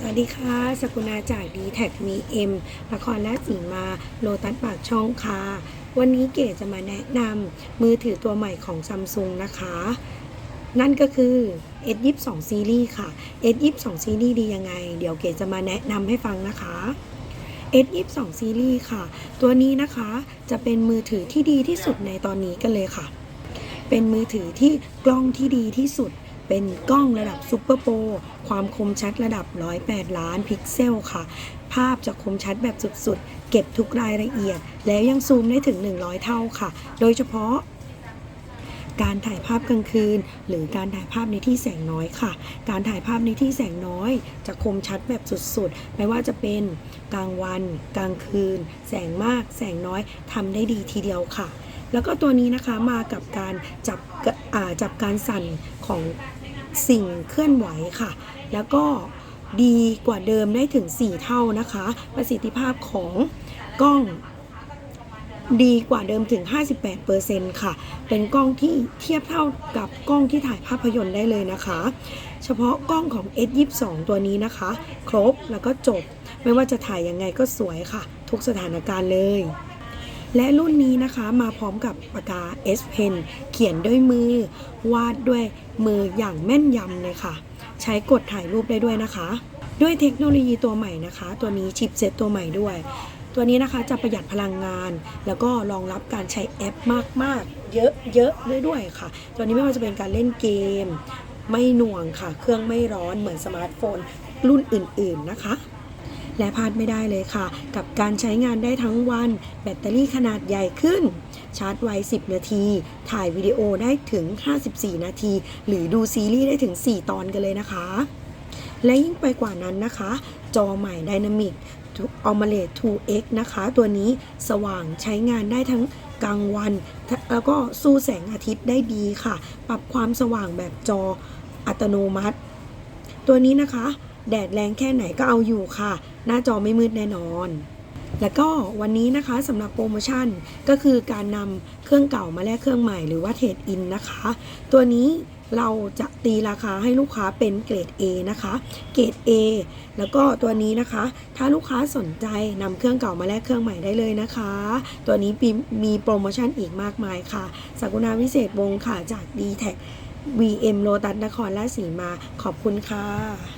สวัสดีค่ะสกุณาจากดีแท็กมีเอ็มนครราชสีมาโลตัสปากช่องค่ะวันนี้เก๋จะมาแนะนำมือถือตัวใหม่ของซัมซุงนะคะ นั่นก็คือ S22 Series ค่ะ S22 Series ดียังไง เดี๋ยวเก๋จะมาแนะนำให้ฟังนะคะ S22 Series ค่ะ ตัวนี้นะคะจะเป็นมือถือที่ดีที่สุดในตอนนี้กันเลยค่ะ เป็นมือถือที่กล้องที่ดีที่สุด เป็นกล้องระดับซูเปอร์โปรความคมชัดระดับ 108 ล้านพิกเซลค่ะ ภาพจะคมชัดแบบสุดๆ เก็บทุกรายละเอียด แล้วยังซูมได้ถึง 100 เท่าค่ะ โดยเฉพาะการถ่ายภาพกลางคืน หรือการถ่ายภาพในที่แสงน้อยค่ะ การถ่ายภาพในที่แสงน้อย จะคมชัดแบบสุดๆ ไม่ว่าจะเป็นกลางวัน กลางคืน แสงมาก แสงน้อยทำได้ดีทีเดียวค่ะ แล้วก็ตัวนี้นะคะมากับการจับจับการสั่นของ สิ่งเคลื่อนไหวค่ะ แล้วก็ดีกว่าเดิมได้ถึง 4 เท่านะคะ ประสิทธิภาพของกล้องดีกว่าเดิมถึง 58%ค่ะ เป็นกล้องที่เทียบเท่ากับกล้องที่ถ่ายภาพยนตร์ได้เลยนะคะ เฉพาะกล้องของ S22 ตัวนี้นะคะ ครบแล้วก็จบ ไม่ว่าจะถ่ายยังไงก็สวยค่ะ ทุกสถานการณ์เลย และรุ่นนี้นะคะมาพร้อมกับปากกา S Pen เขียนด้วยมือ วาดด้วยมืออย่างแม่นยำเลยค่ะ ใช้กดถ่ายรูปได้ด้วยนะคะ ด้วยเทคโนโลยีตัวใหม่นะคะ ตัวนี้ชิปเซตตัวใหม่ด้วย ตัวนี้นะคะจะประหยัดพลังงาน แล้วก็รองรับการใช้แอปมากๆ เยอะเยอะด้วยด้วยค่ะ ตัวนี้ไม่ว่าจะเป็นการเล่นเกม ไม่หน่วงค่ะ เครื่องไม่ร้อนเหมือนสมาร์ทโฟนรุ่นอื่นๆนะคะ และพลาดไม่ได้เลยค่ะ กับการใช้งานได้ทั้งวัน แบตเตอรี่ขนาดใหญ่ขึ้น ชาร์จไว10 นาที ถ่ายวิดีโอได้ถึง 54 นาที หรือดูซีรีส์ได้ถึง 4 ตอนกันเลยนะคะ และยิ่งไปกว่านั้นนะคะ จอใหม่ Dynamic AMOLED 2X นะคะ ตัวนี้สว่างใช้งานได้ทั้งกลางวัน แล้วก็สู้แสงอาทิตย์ได้ดีค่ะ ปรับความสว่างแบบจออัตโนมัติ ตัวนี้นะคะ แดดแรงแค่ไหนก็เอาอยู่ค่ะ หน้าจอไม่มืดแน่นอน แล้วก็วันนี้นะคะสำหรับโปรโมชั่นก็คือการนำเครื่องเก่ามาแลกเครื่องใหม่หรือว่าเทรดอินนะคะ ตัวนี้เราจะตีราคาให้ลูกค้าเป็นเกรด A นะคะ เกรด A แล้วก็ตัวนี้นะคะ ถ้าลูกค้าสนใจนำเครื่องเก่ามาแลกเครื่องใหม่ได้เลยนะคะ ตัวนี้มีโปรโมชั่นอีกมากมายค่ะสักุณาวิเศษวงค่ะจาก d t แท VM โลตัสนครราชสีมา ขอบคุณค่ะ